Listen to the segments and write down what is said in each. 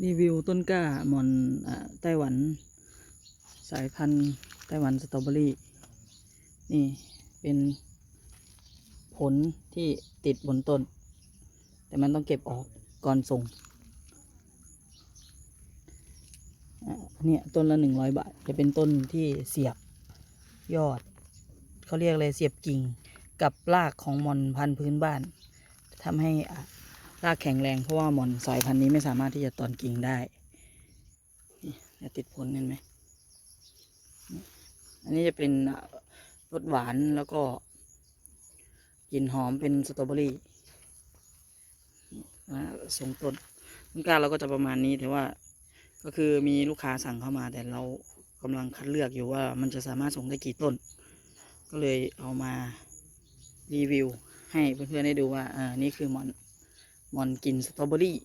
รีวิวต้นกล้าหมอนอไต้หวัน สายพันธุ์ไต้หวันสตรอเบอรี่นี่เป็นผลที่ติดบนต้น แต่มันต้องเก็บออกก่อนส่งอะเนี่ยต้นละหนึ่งร้อยบาท จะเป็นต้นที่เสียบยอด เขาเรียกอะไรเสียบกิ่งกับรากของหมอนพันธุ์พื้นบ้านทำให้อะ รากแข็งแรงเพราะว่าหมอนสายพันธุ์นี้ไม่สามารถที่จะตอนกิ่งได้นี่จะติดผลเห็นไหมอันนี้จะเป็นรสหวานแล้วก็กลิ่นหอมเป็นสตรอเบอรี่นี่อ่งต้นต้นกล้าเราก็จะประมาณนี้แต่ว่าก็คือมีลูกค้าสั่งเข้ามาแต่เรากำลังคัดเลือกอยู่ว่ามันจะสามารถส่งได้กี่ต้น ก็เลยเอามารีวิวให้เพื่อนๆได้ดูว่าอ่านี่คือหมอน มอนกินสตรอเบอรี่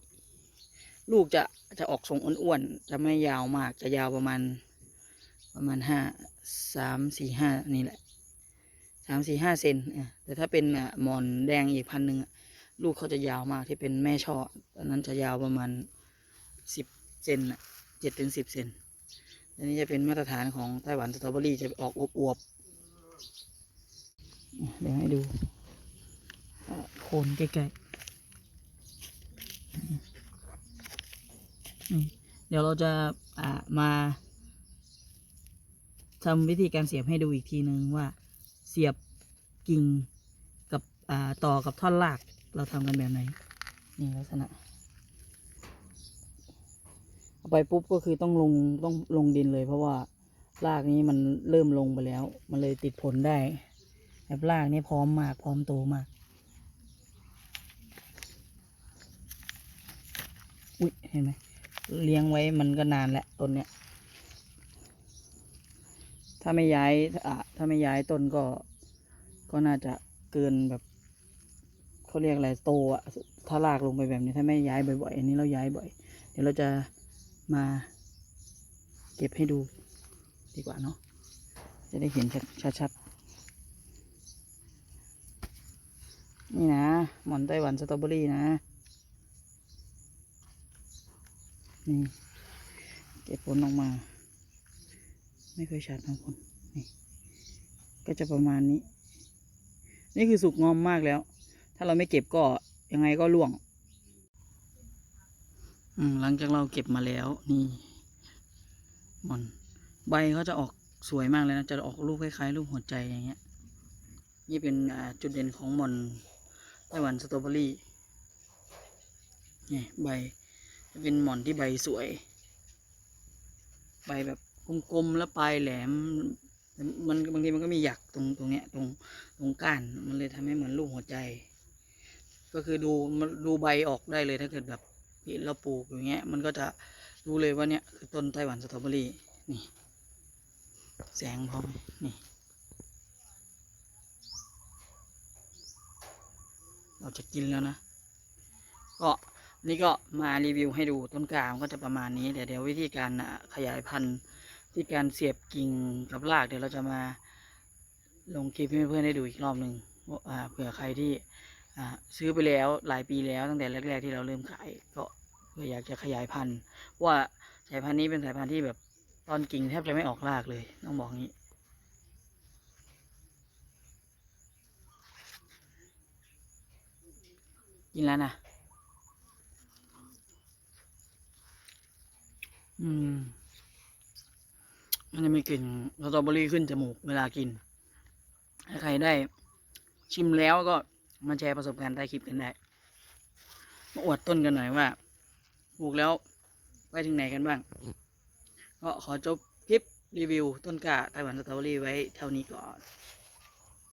ลูกจะจะออกทรงอ้วนๆ จะไม่ยาวมาก จะยาวประมาณ ประมาณห้าสามสี่ห้านี่แหละสามสี่ห้าเซนแต่ถ้าเป็นมอนแดงอีกพันหนึ่งลูกเขาจะยาวมากที่เป็นแม่ช่ออันนั้นจะยาวประมาณสิบเซนเจ็ดถึงสิบเซนอันนี้จะเป็นมาตรฐานของไต้หวันสตรอเบอรี่จะออกอวบๆเดี๋ยวให้ดูโคนใกล้ๆ เดี๋ยวเราจะามาทำวิธีการเสียบให้ดูอีกทีนึงว่าเสียบกิ่งกับต่อกับท่อนรากเราทำกันแบบไหนนี่ลักษณะเอาไปปุ๊บก็คือต้องลงต้องลงดินเลย เพราะว่ารากนี้มันเริ่มลงไปแล้ว มันเลยติดผลได้แบบรากนี่พร้อมมากพร้อมโตมาก อุ้ยเห็นไหมเลี้ยงไว้มันก็นานแล้วต้นเนี้ย ถ้าไม่ย้ายอะถ้าไม่ย้ายต้นก็ ก็น่าจะเกินแบบเขาเรียกอะไรโตอะถ้ารากลงไปแบบนี้ถ้าไม่ย้ายบ่อยๆอันนี้เราย้ายบ่อย เดี๋ยวเราจะมาเก็บให้ดูดีกว่าเนาะจะได้เห็นชัดๆนี่นะหมอนไต้หวันสตรอเบอรี่นะ นี่เก็บผลออกมา ไม่เคยชัดนะคนนี่ ก็จะประมาณนี้ นี่คือสุกงอมมากแล้ว ถ้าเราไม่เก็บก็ยังไงก็ร่วง อืมหลังจากเราเก็บมาแล้ว นี่มอนใบเขาจะออกสวยมากเลยนะ จะออกรูปคล้ายๆรูปหัวใจอย่างเงี้ย นี่เป็นจุดเด่นของมอนไต้หวันสตรอเบอรี่นี่ใบ จะเป็นหมอนที่ใบสวย ใบแบบกลมๆแล้วปลายแหลม มันบางทีมันก็มีหยักตรงตรงเนี้ยตรงตรงก้านมันเลยทำให้เหมือนรูปหัวใจ ก็คือดูมันดูใบออกได้เลยถ้าเกิดแบบเราปลูกอย่างเงี้ย มันก็จะรู้เลยว่าเนี่ยคือต้นไต้หวันสตรอเบอรี่นี่ แสงพร้อมนี่เราจะกินแล้วนะ ก็ นี่ก็มารีวิวให้ดูต้นกางก็จะประมาณนี้เดี๋ยวเดี๋ยววิธีการขยายพันธุ์ที่การเสียบกิ่งกับรากเดี๋ยวเราจะมาลงคลิปให้เพื่อนได้ดูอีกรอบหนึ่งเผื่อใครที่ซื้อไปแล้วหลายปีแล้วตั้งแต่แรก ๆ ที่เราเริ่มขายก็เพื่ออยากจะขยายพันธุ์ว่าสายพันธุ์นี้เป็นสายพันธุ์ที่แบบตอนกิ่งแทบจะไม่ออกรากเลยต้องบอกงี้กินแล้วนะ อืม มันจะมีกลิ่นสตรอเบอรี่ขึ้นจมูกเวลากิน ถ้าใครได้ชิมแล้วก็มาแชร์ประสบการณ์ใต้คลิปกันได้ มาอวดต้นกันหน่อยว่าปลูกแล้วไปถึงไหนกันบ้าง ก็ขอจบคลิปรีวิวต้นกาไต้หวันสตรอเบอรี่ไว้เท่านี้ก่อน